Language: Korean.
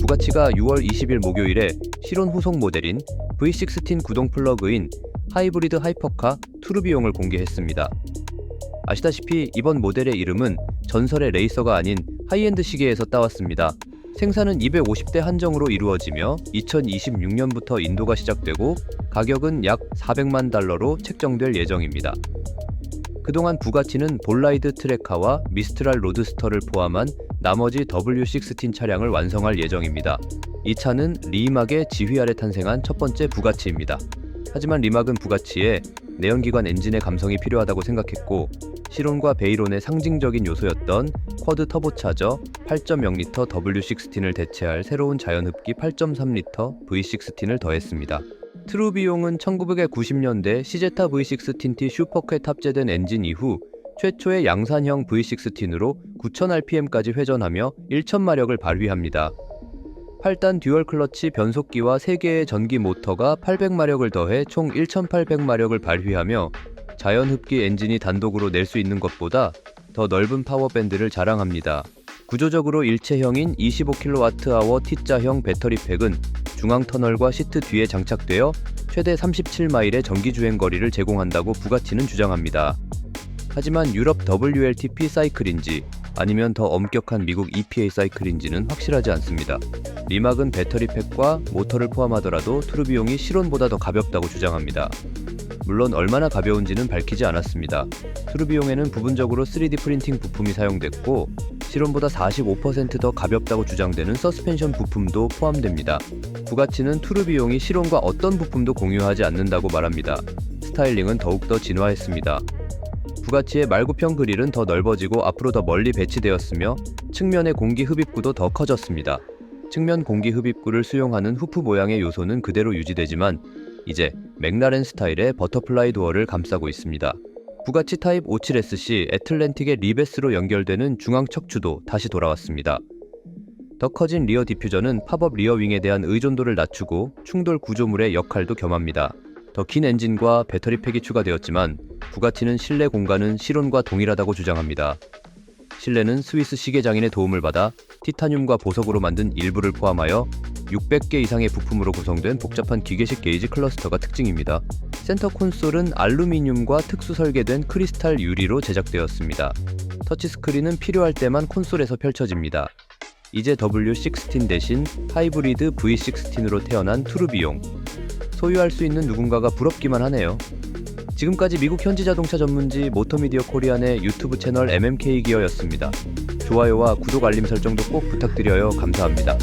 부가치가 6월 20일 목요일에 실온 후속 모델인 V16 구동 플러그인 하이브리드 하이퍼카 투르비용을 공개했습니다. 아시다시피 이번 모델의 이름은 전설의 레이서가 아닌 하이엔드 시계에서 따왔습니다. 생산은 250대 한정으로 이루어지며 2026년부터 인도가 시작되고 가격은 약 400만 달러로 책정될 예정입니다. 그동안 부가치는 볼라이드 트레카와 미스트랄 로드스터를 포함한 나머지 W16 차량을 완성할 예정입니다. 이 차는 리막의 지휘 아래 탄생한 첫 번째 부가치입니다. 하지만 리막은 부가치에 내연기관 엔진의 감성이 필요하다고 생각했고 실온과 베이론의 상징적인 요소였던 쿼드 터보차저 8.0L W16을 대체할 새로운 자연흡기 8.3L V16을 더했습니다. 트루 비용은 1990년대 시제타 V16T 슈퍼캐 탑재된 엔진 이후 최초의 양산형 V16으로 9000rpm까지 회전하며 1000마력을 발휘합니다. 8단 듀얼 클러치 변속기와 3개의 전기 모터가 800마력을 더해 총 1800마력을 발휘하며 자연 흡기 엔진이 단독으로 낼 수 있는 것보다 더 넓은 파워밴드를 자랑합니다. 구조적으로 일체형인 25kWh T자형 배터리팩은 중앙 터널과 시트 뒤에 장착되어 최대 37마일의 전기 주행 거리를 제공한다고 부가치는 주장합니다. 하지만 유럽 WLTP 사이클인지 아니면 더 엄격한 미국 EPA 사이클인지는 확실하지 않습니다. 리막은 배터리팩과 모터를 포함하더라도 투르비용이 실온보다 더 가볍다고 주장합니다. 물론 얼마나 가벼운지는 밝히지 않았습니다. 투르비용에는 부분적으로 3D 프린팅 부품이 사용됐고 실온보다 45%더 가볍다고 주장되는 서스펜션 부품도 포함됩니다. 부가치는 투르비용이 실온과 어떤 부품도 공유하지 않는다고 말합니다. 스타일링은 더욱더 진화했습니다. 부가치의 말구평 그릴은 더 넓어지고 앞으로 더 멀리 배치되었으며 측면의 공기 흡입구도 더 커졌습니다. 측면 공기 흡입구를 수용하는 후프 모양의 요소는 그대로 유지되지만 이제 맥라렌 스타일의 버터플라이 도어를 감싸고 있습니다. 부가치 타입 57SC 애틀랜틱의 리베스로 연결되는 중앙 척추도 다시 돌아왔습니다. 더 커진 리어 디퓨저는 팝업 리어 윙에 대한 의존도를 낮추고 충돌 구조물의 역할도 겸합니다. 더 긴 엔진과 배터리 팩이 추가되었지만 부가티는 실내 공간은 실온과 동일하다고 주장합니다. 실내는 스위스 시계장인의 도움을 받아 티타늄과 보석으로 만든 일부를 포함하여 600개 이상의 부품으로 구성된 복잡한 기계식 게이지 클러스터가 특징입니다. 센터 콘솔은 알루미늄과 특수 설계된 크리스탈 유리로 제작되었습니다. 터치스크린은 필요할 때만 콘솔에서 펼쳐집니다. 이제 W16 대신 하이브리드 V16으로 태어난 투르비용. 소유할 수 있는 누군가가 부럽기만 하네요. 지금까지 미국 현지 자동차 전문지 모터미디어 코리안의 유튜브 채널 MMK 기어였습니다. 좋아요와 구독 알림 설정도 꼭 부탁드려요. 감사합니다.